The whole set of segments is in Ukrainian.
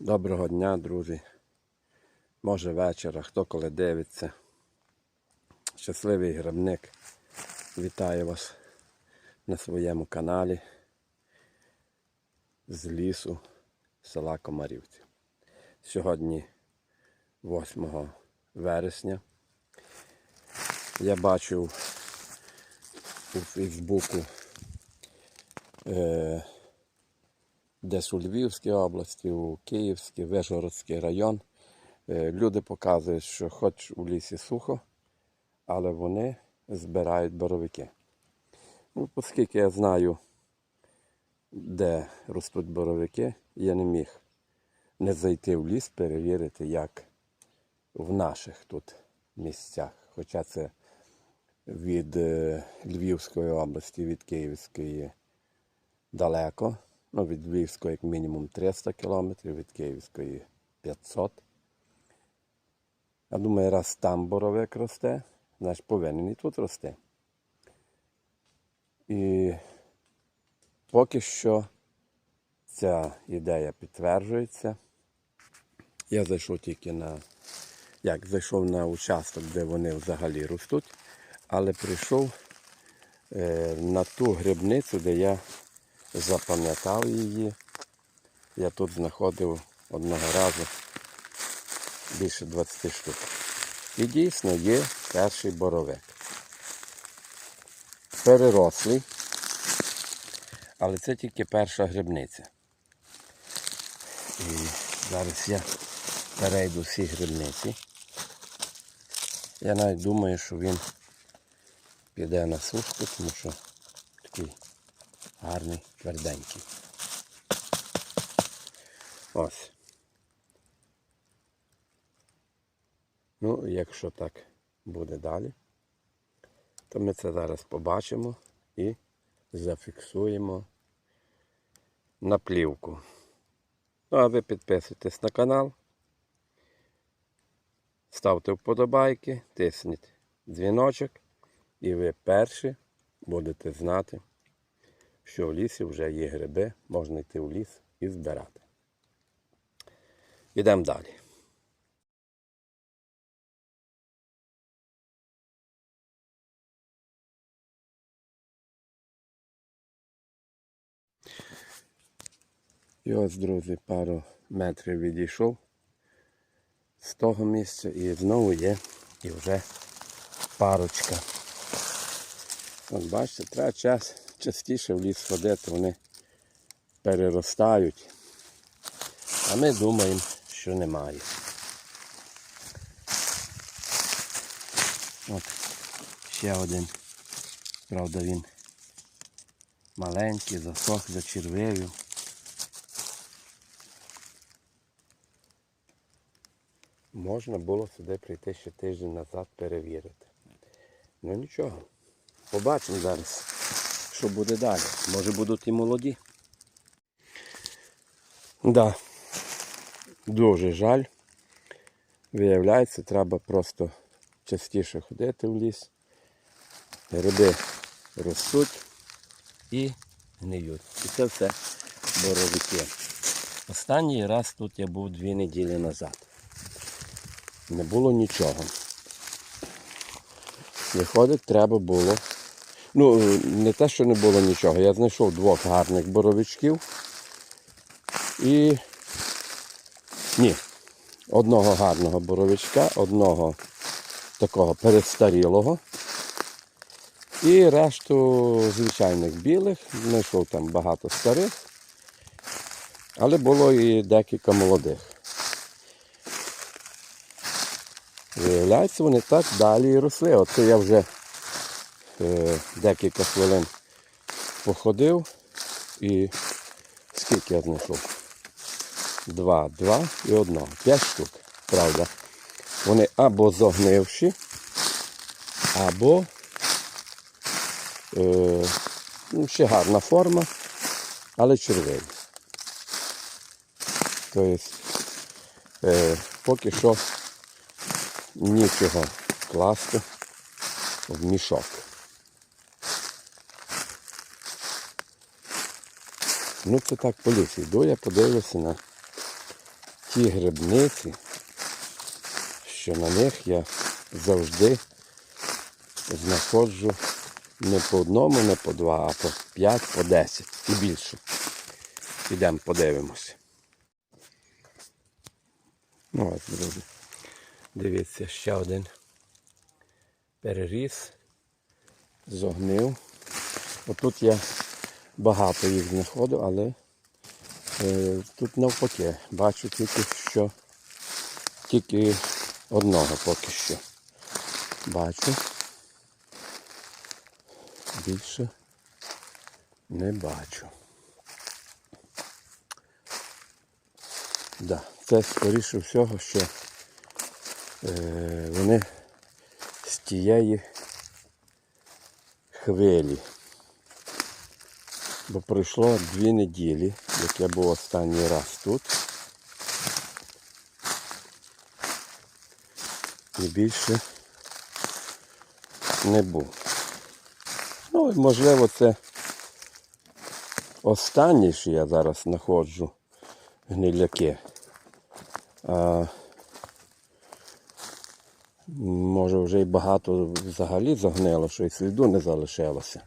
Доброго дня, друзі. Може вечора, хто коли дивиться. Щасливий грибник. Вітаю вас на своєму каналі з лісу села Комарівці. Сьогодні 8 вересня. Я бачив у Фейсбуку е, десь у Львівській області, у Київській, Вишгородський район. Е, Люди показують, що хоч у лісі сухо, але вони збирають боровики. Ну, оскільки я знаю, де ростуть боровики, я не міг не зайти в ліс, перевірити, як в наших тут місцях. Хоча це від е, Львівської області, від Київської далеко. Ну, від Львівської як мінімум 300 кілометрів, від Київської 500. Я думаю, раз там боровик росте, значить повинен і тут рости. І поки що ця ідея підтверджується. Я зайшов тільки на, як зайшов на участок, де вони взагалі ростуть, але прийшов е, на ту грибницю, де я запам'ятав її. Я тут знаходив одного разу більше 20 штук. І дійсно є перший боровик. Перерослий, але це тільки перша грибниця. І зараз я перейду всі грибниці. Я навіть думаю, що він піде на сушку, тому що такий гарний, тверденький. Ось. Ну, якщо так буде далі, то ми це зараз побачимо і зафіксуємо на плівку. Ну, а ви підписуйтесь на канал, ставте вподобайки, тисніть дзвіночок, і ви перші будете знати, що в лісі вже є гриби, можна йти в ліс і збирати. Йдемо далі. І ось, друзі, пару метрів відійшов з того місця і знову є і вже парочка. От бачите, треба час частіше в ліс ходити, вони переростають. А ми думаємо, що немає. От ще один. Правда він маленький, засох, зачервивів. Можна було сюди прийти ще тиждень назад перевірити. Ну нічого. Побачимо зараз, що буде далі. Може будуть і молоді. Да. Дуже жаль. Виявляється, треба просто частіше ходити в ліс. Гриби ростуть і гниють. І це все боровики. Останній раз тут я був дві неділі назад. Не було нічого. Виходить, треба було. Ну, не те, що не було нічого. Я знайшов двох гарних боровичків. І ні, одного гарного боровичка, одного такого перестарілого. І решту звичайних білих. Знайшов там багато старих, але було і декілька молодих. Виявляється, вони так далі і росли. Оце я вже декілька хвилин походив і скільки я знайшов? Два, два і одного. П'ять штук, правда. Вони або зогнивші, або е, ну, ще гарна форма, але червиві. Тобто е, поки що нічого класти в мішок. Ну це так по лісі йду, я подивлюся на ті грибниці, що на них я завжди знаходжу не по одному, не по два, а по п'ять, по десять і більше. Підемо подивимося. Ну ось, друзі. Дивіться, ще один переріс, зогнив. Отут я багато їх знаходив, але е, тут навпаки. Бачу тільки що тільки одного поки що. Бачу. Більше не бачу. Да, це скоріше всього, що е, вони з тієї хвилі. Бо пройшло дві неділі, як я був останній раз тут. І більше не був. Ну, і можливо, це останні, що я зараз знаходжу гниляки. А, може вже й багато взагалі загнило, що і сліду не залишилося.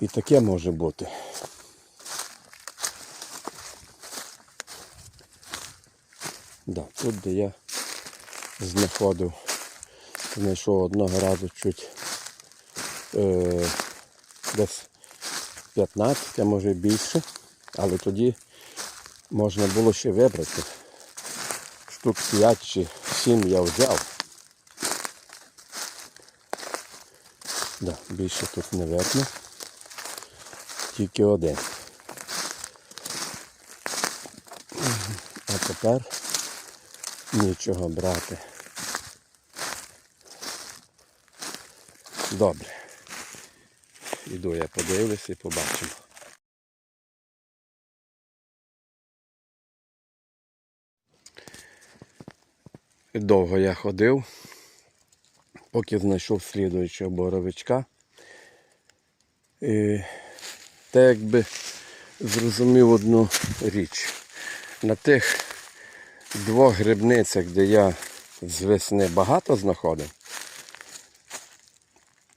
І таке може бути. Да, тут, де я знаходив, знайшов одного разу чуть е, десь 15, а може більше, але тоді можна було ще вибрати. Штук 5 чи 7 я взяв. Да, більше тут не видно. Тільки один. А тепер нічого брати. Добре. Іду я подивлюся і побачимо. Довго я ходив, поки знайшов слідуючого боровичка. І та якби зрозумів одну річ. На тих двох грибницях, де я з весни багато знаходив,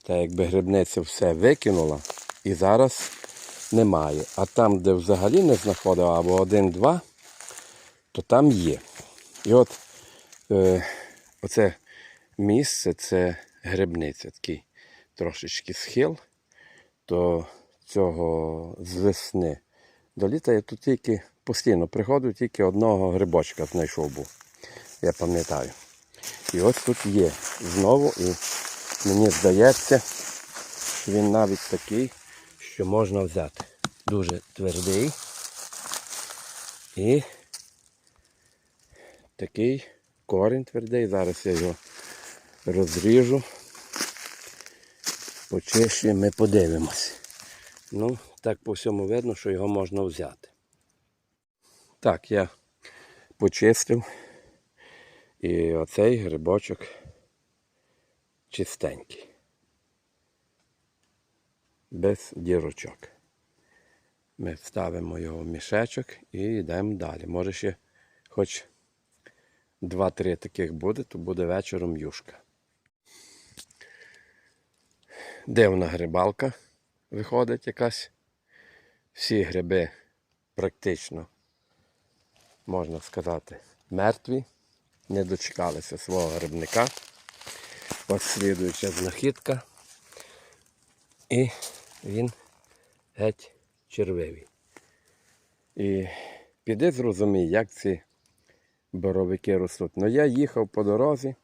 та якби грибниця все викинула і зараз немає. А там, де взагалі не знаходив, або один-два, то там є. І от е, оце місце це грибниця, такий трошечки схил, то цього з весни до літа я тут тільки постійно приходив, тільки одного грибочка знайшов був. Я пам'ятаю. І ось тут є знову, і мені здається, він навіть такий, що можна взяти. Дуже твердий. І такий корінь твердий. Зараз я його розріжу. Почищу, ми подивимось. Ну, так по всьому видно, що його можна взяти. Так, я почистив. І оцей грибочок чистенький. Без дірочок. Ми ставимо його в мішечок і йдемо далі. Може ще хоч 2-3 таких буде, то буде вечором юшка. Дивна грибалка виходить якась. Всі гриби практично, можна сказати, мертві. Не дочекалися свого грибника. Ось слідуюча знахідка. І він геть червивий. І піди зрозумій, як ці боровики ростуть. Ну я їхав по дорозі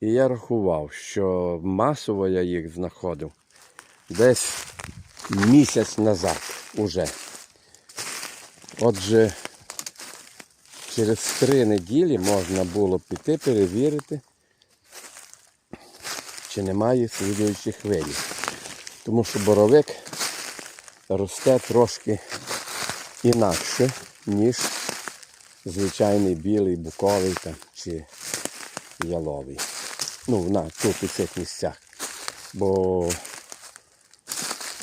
і я рахував, що масово я їх знаходив десь місяць назад уже. Отже, через три неділі можна було піти перевірити, чи немає слідуючої хвилі. Тому що боровик росте трошки інакше, ніж звичайний білий, буковий там, чи яловий. Ну, на тут у цих місцях. Бо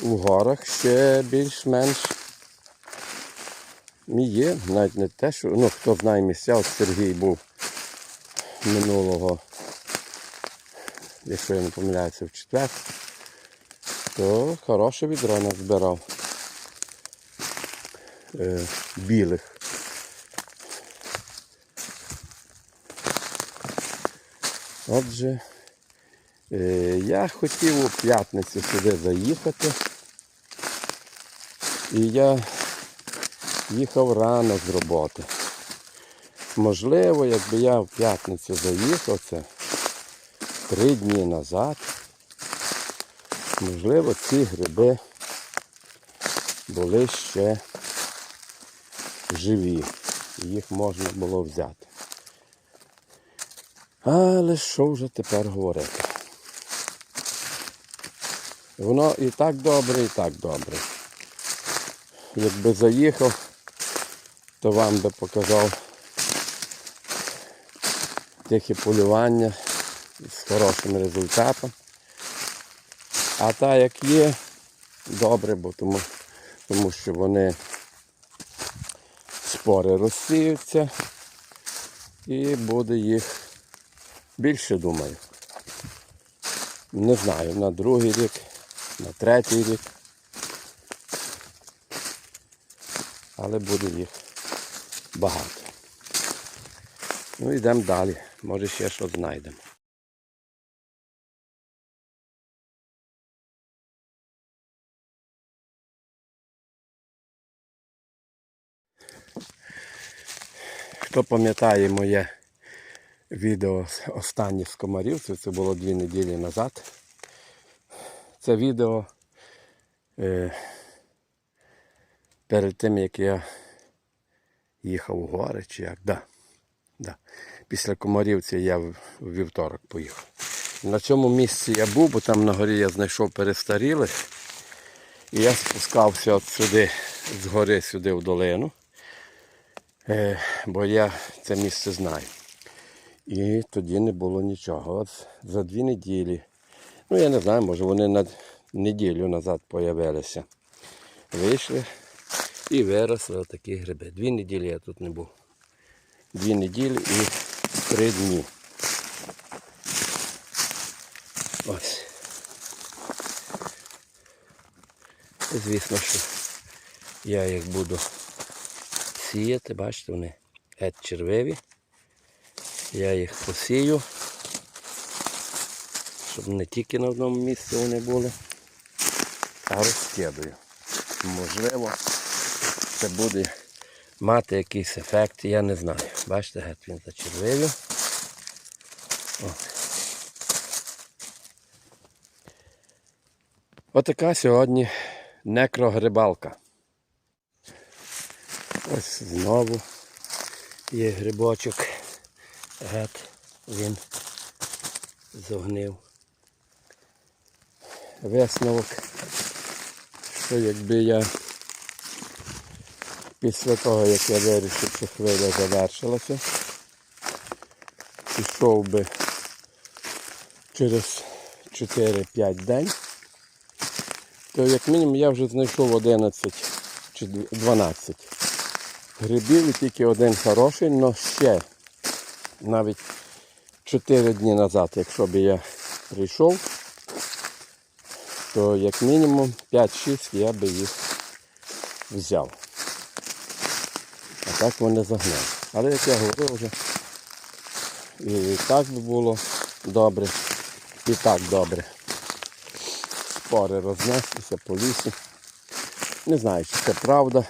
у горах ще більш-менш Є, навіть не те, що. Ну, хто знає місця, от Сергій був минулого, якщо я не помиляюся, в четвер, то хороше відро назбирав. Е, білих. Отже, е, я хотів у п'ятницю сюди заїхати. І я їхав рано з роботи. Можливо, якби я в п'ятницю заїхав, це три дні назад, можливо, ці гриби були ще живі. Їх можна було взяти. Але що вже тепер говорити? Воно і так добре, і так добре. Якби заїхав, то вам би показав тихе полювання з хорошим результатом. А так як є, добре, бо тому, тому що вони спори розсіються і буде їх більше, думаю. Не знаю, на другий рік, на третій рік. Але буде їх багато. Ну йдемо далі. Може ще щось знайдемо. Хто пам'ятає моє відео останнє з комарівців, це було дві неділі назад. Це відео е, перед тим, як я їхав у гори, чи як, да. Да. Після комарівців я в вівторок поїхав. На цьому місці я був, бо там на горі я знайшов перестарілих. І я спускався от сюди, з гори сюди в долину. Е, бо я це місце знаю. І тоді не було нічого. От за дві неділі, ну я не знаю, може вони на неділю назад появилися. Вийшли і виросли отакі гриби. Дві неділі я тут не був. Дві неділі і три дні. Ось. Звісно, що я їх буду сіяти, бачите, вони геть червиві. Я їх посію, щоб не тільки на одному місці вони були, а розкидаю. Можливо, це буде мати якийсь ефект, я не знаю. Бачите, геть він зачервивів. Отака сьогодні некрогрибалка. Ось знову є грибочок. Гет він зогнив. Висновок, що якби я після того, як я вирішив, що хвиля завершилася, пішов би через 4-5 день, то як мінімум я вже знайшов 11 чи 12 грибів і тільки один хороший, але ще навіть 4 дні назад, якщо б я прийшов, то як мінімум 5-6 я би їх взяв. А так вони загнали. Але як я говорив вже, і так би було добре, і так добре. Спори рознестися по лісі. Не знаю, чи це правда.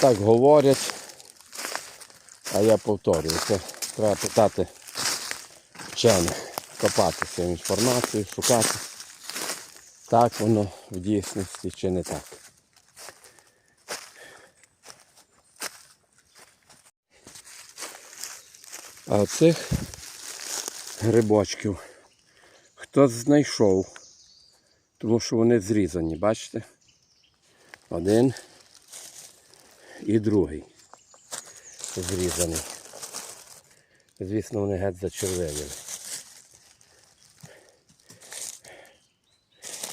Так говорять. А я повторюю, це треба питати вчених, копатися інформацію, шукати, так воно в дійсності чи не так. А цих грибочків хтось знайшов, тому що вони зрізані, бачите? Один і другий зрізаний. Звісно, вони геть зачервелили.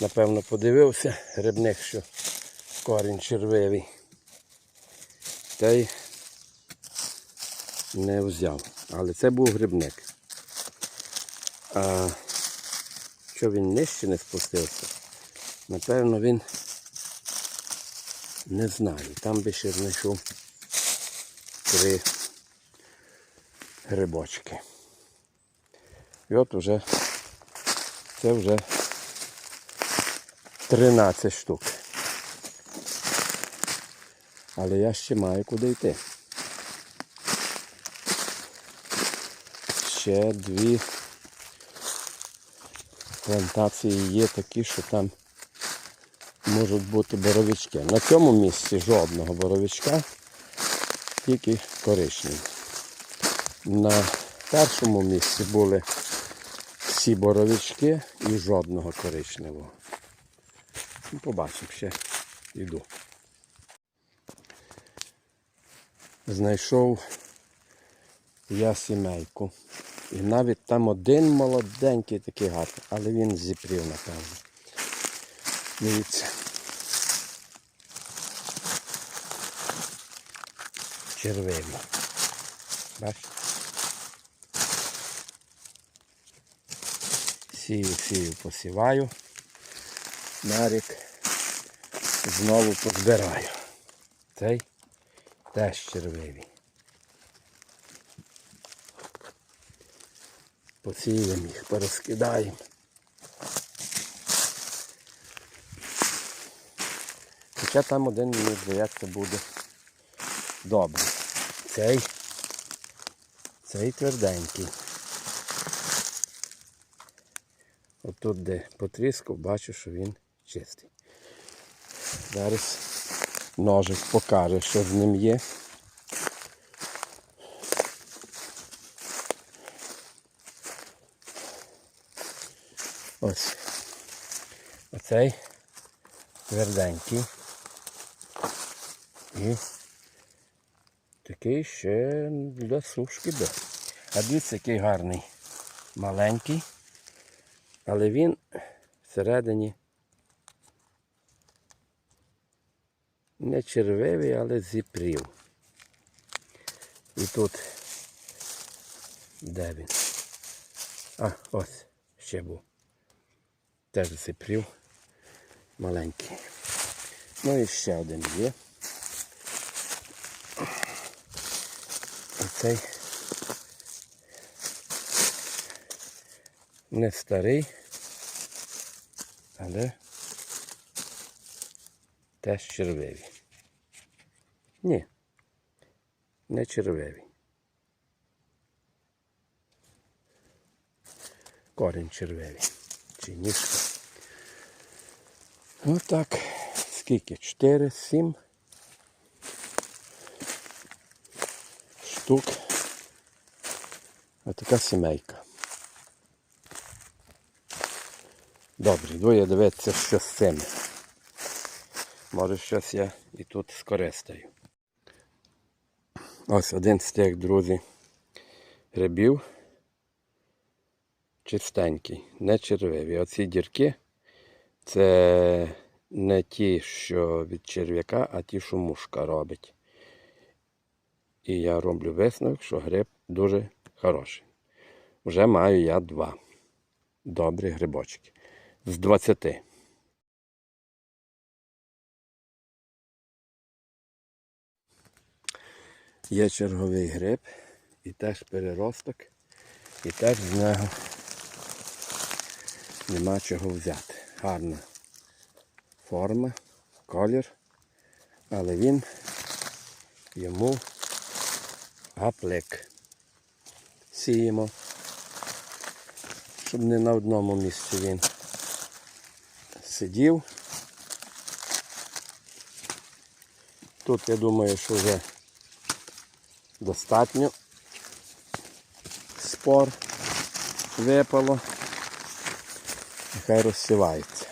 Напевно, подивився грибник, що корінь червивий. цей не взяв. Але це був грибник. А що він нижче не спустився? Напевно, він не знаю. Там би ще знайшов три грибочки. І от уже це вже 13 штук. Але я ще маю куди йти. Ще дві плантації є такі, що там можуть бути боровички. На цьому місці жодного боровичка, тільки коричневі. На першому місці були всі боровички і жодного коричневого. Ну, Побачимо ще йду. Знайшов я сімейку. І навіть там один молоденький такий гарний, але він зіпрів, напевно. Дивіться. Червиві. Бачите? Сію, сію, посіваю. На рік знову позбираю. Цей теж червивий. Посіємо їх, порозкидаємо. Хоча там один, мені здається, буде добре. Цей, цей тверденький. Отут, де потріскав, бачу, що він чистий. Зараз ножик покаже, що з ним є. Ось. Оцей тверденький. І такий ще для сушки би. А дивіться, який гарний. Маленький. Але він всередині не червивий, але зіпрів. І тут де він? А, ось ще був. Теж зіпрів. Маленький. Ну і ще один є. Оцей не старий, але теж червиві. Ні, не червиві. Корінь червивий. Чи ніжка. Отак. Скільки? 4, 7 штук. Отака сімейка. Добре, йду я дивитися, що з цим. Може щось я і тут скористаю. Ось один з тих, друзі, грибів. Чистенький, не червиві. Оці дірки це не ті, що від черв'яка, а ті, що мушка робить. І я роблю висновок, що гриб дуже хороший. Вже маю я два добрі грибочки. З 20. Є черговий гриб і теж переросток, і теж з нього нема чого взяти. Гарна форма, колір, але він йому гаплик. Сіємо, щоб не на одному місці він сидів. Тут я думаю, що вже достатньо спор випало. Нехай розсівається.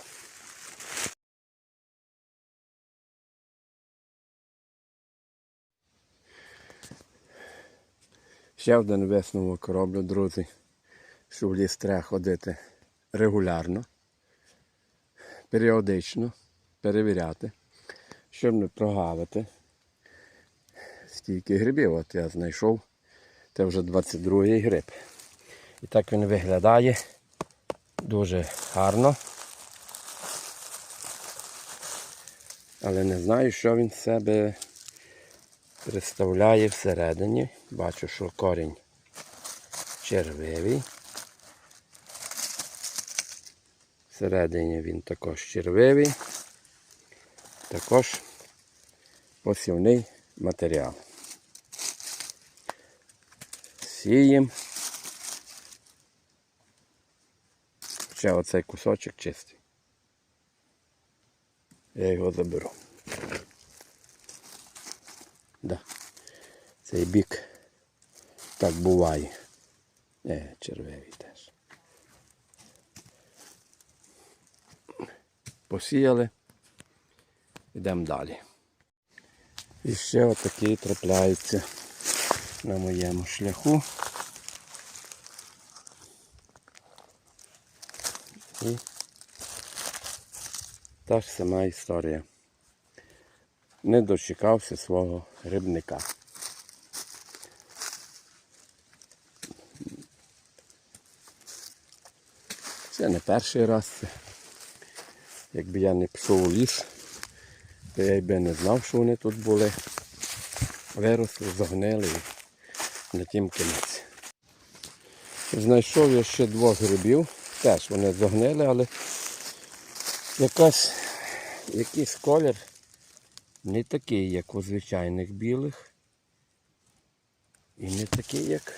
Ще один висновок роблю, друзі, що в ліс треба ходити регулярно, періодично перевіряти, щоб не прогавити. стільки грибів. От я знайшов. Це вже 22-й гриб. І так він виглядає дуже гарно. Але не знаю, що він з себе представляє всередині. Бачу, що корінь червивий. Всередині він також червивий. Також посівний матеріал. Сіємо. Ще оцей кусочок чистий. Я його заберу. Да. Цей бік так буває. Е, червивий теж. Посіяли. Йдемо далі. І ще отакий трапляється на моєму шляху. Та ж сама історія. Не дочекався свого грибника. Це не перший раз. Якби я не пішов у ліс, то я й би не знав, що вони тут були. Виросли, загнили і на тім кінець. Знайшов я ще двох грибів. Теж вони загнили, але якась, якийсь колір не такий, як у звичайних білих. І не такий, як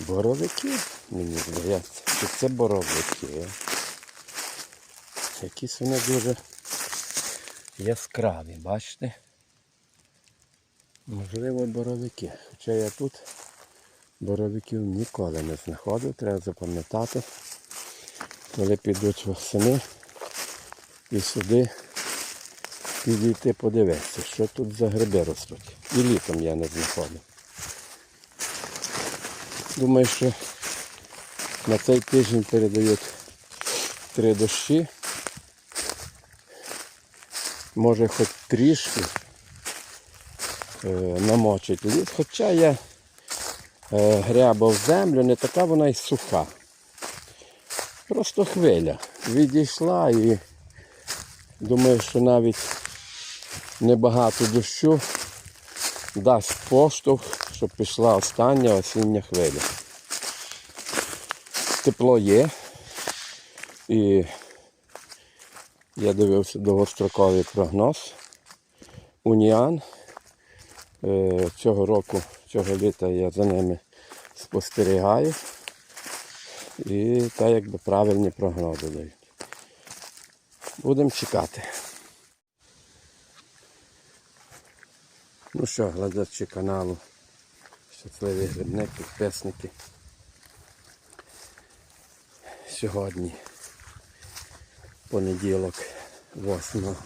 боровики. Мені здається, що це боровики. Якісь вони дуже яскраві, бачите? Можливо, боровики. Хоча я тут боровиків ніколи не знаходив, треба запам'ятати. Коли підуть восени і сюди підійти подивитися, що тут за гриби ростуть. І літом я не знаходив. Думаю, що на цей тиждень передають три дощі. Може хоч трішки е, намочить ліс, хоча я е, грябав землю, не така вона й суха. Просто хвиля. Відійшла і думаю, що навіть небагато дощу дасть поштовх, щоб пішла остання осіння хвиля. Тепло є. І я дивився довгостроковий прогноз. Уніан. Е, Цього року, цього літа я за ними спостерігаю. І так якби правильні прогнози дають. Будемо чекати. Ну що, глядачі каналу, щасливі грибник, підписники. Сьогодні понеділок, 8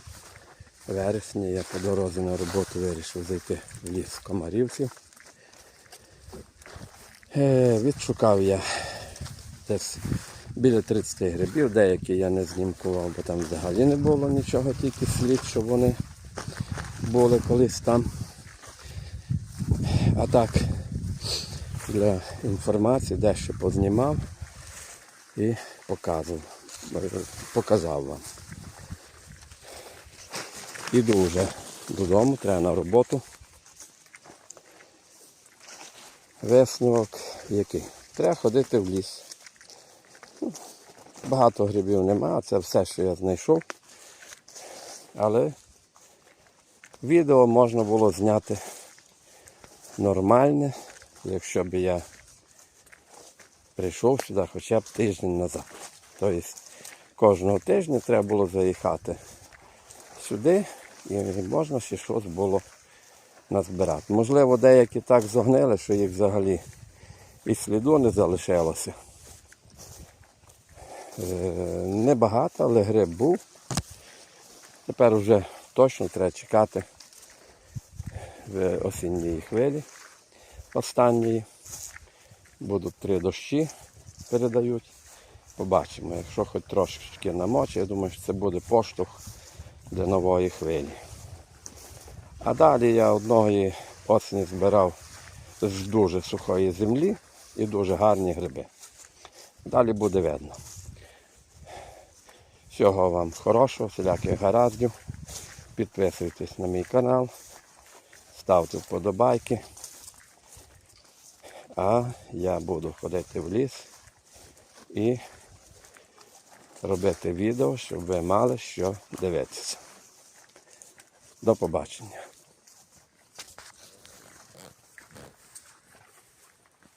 вересня, я по дорозі на роботу вирішив зайти в ліс комарівців. Е, відшукав я десь біля 30 грибів, деякі я не знімкував, бо там взагалі не було нічого, тільки слід, що вони були колись там. А так, для інформації дещо познімав і показав вам. Іду вже додому, треба на роботу. Висновок який? Треба ходити в ліс. Багато грибів нема, це все, що я знайшов. Але відео можна було зняти нормальне, якщо б я прийшов сюди хоча б тиждень назад. Тобто кожного тижня треба було заїхати сюди і можна ще щось було назбирати. Можливо, деякі так зогнили, що їх взагалі і сліду не залишилося. Е, Небагато, але гриб був. Тепер вже точно треба чекати в осінньої хвилі останньої. Будуть три дощі передають. Побачимо, якщо хоч трошечки намочить, я думаю, що це буде поштовх для нової хвилі. А далі я одної осені збирав з дуже сухої землі і дуже гарні гриби. Далі буде видно. Всього вам хорошого, всіляких гараздів. Підписуйтесь на мій канал, ставте вподобайки. А я буду ходити в ліс і робити відео, щоб ви мали що дивитися. До побачення.